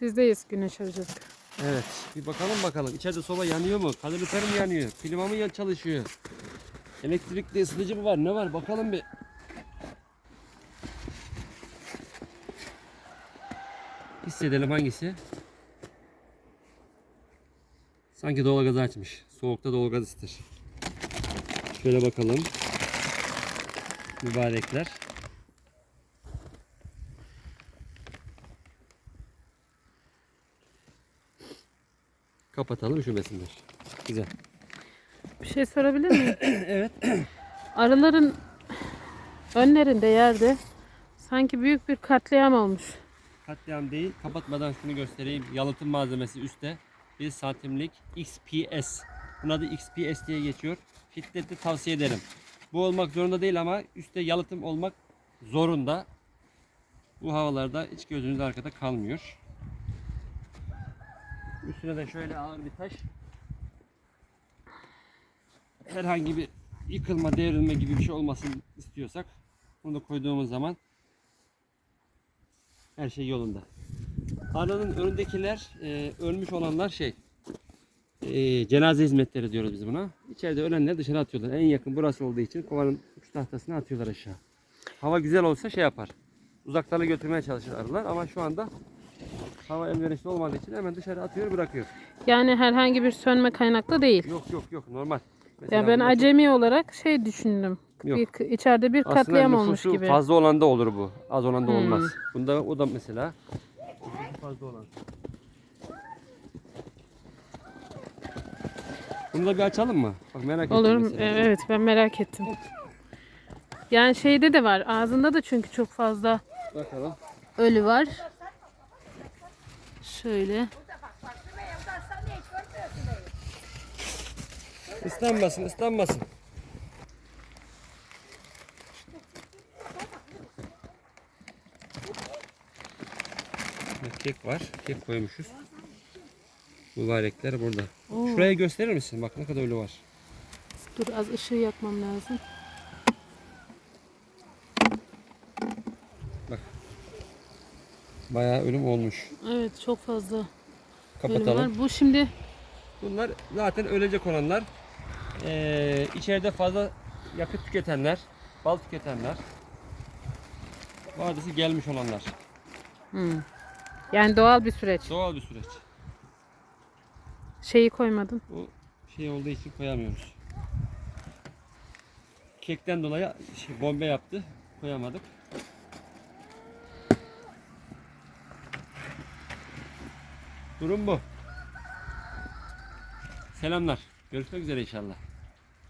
Sizdeyiz güneş arayacağız. Evet. Bir bakalım bakalım. İçeride soba yanıyor mu? Kalorifer mi yanıyor? Klima mı yan- çalışıyor? Elektrikli ısıtıcı mı var? Ne var? Bakalım bir. Hissedelim hangisi? Sanki doğalgazı açmış. Soğukta doğalgaz ısıtır. Şöyle bakalım. Mübarekler. Kapatalım üşümesinler. Güzel. Bir şey sorabilir miyim? evet. Arıların önlerinde yerde sanki büyük bir katliam olmuş. Katliam değil. Kapatmadan şunu göstereyim. Yalıtım malzemesi üstte. 1 santimlik XPS. Bunun adı XPS diye geçiyor. Şiddetle tavsiye ederim. Bu olmak zorunda değil ama üstte yalıtım olmak zorunda. Bu havalarda hiç gözünüz arkada kalmıyor. Üstüne de şöyle ağır bir taş. Herhangi bir yıkılma, devrilme gibi bir şey olmasın istiyorsak bunu da koyduğumuz zaman her şey yolunda. Arının önündekiler e, ölmüş olanlar şey e, cenaze hizmetleri diyoruz biz buna. İçeride ölenleri dışarı atıyorlar. En yakın burası olduğu için kovanın uç tahtasını atıyorlar aşağı. Hava güzel olsa şey yapar. Uzaklara götürmeye çalışır arılar ama şu anda hava elverişli olmadığı için hemen dışarı atıyor bırakıyor. Yani herhangi bir sönme kaynaklı değil. Yok yok yok normal. Mesela Ya ben bunda çok- acemi olarak şey düşündüm. Yok. Bir, içeride bir Aslında katliam olmuş gibi. fazla olan da olur bu. Az olan da Hmm. olmaz. Bunda o da mesela fazla olan. Bunu da bir açalım mı? Bak merak ettim Olur. E, Evet ben merak ettim. Yani şeyde de var. Ağzında da çünkü çok fazla Bakalım. ölü var. Şöyle. Islanmasın, ıslanmasın. Kek var. Kek koymuşuz. Mübarekler burada. Oo. Şuraya gösterir misin? Bak ne kadar ölü var. Dur az ışığı yakmam lazım. Bayağı ölüm olmuş. Evet çok fazla Kapatalım. var. Bu şimdi Bunlar zaten ölecek olanlar. Ee, içeride fazla yakıt tüketenler, bal tüketenler. Vadisi gelmiş olanlar. hmm. yani doğal bir süreç. Doğal bir süreç. Şeyi koymadın. Bu şey olduğu için koyamıyoruz. Kekten dolayı şey, bombe yaptı. Koyamadık. Durum bu. Selamlar. Görüşmek üzere inşallah.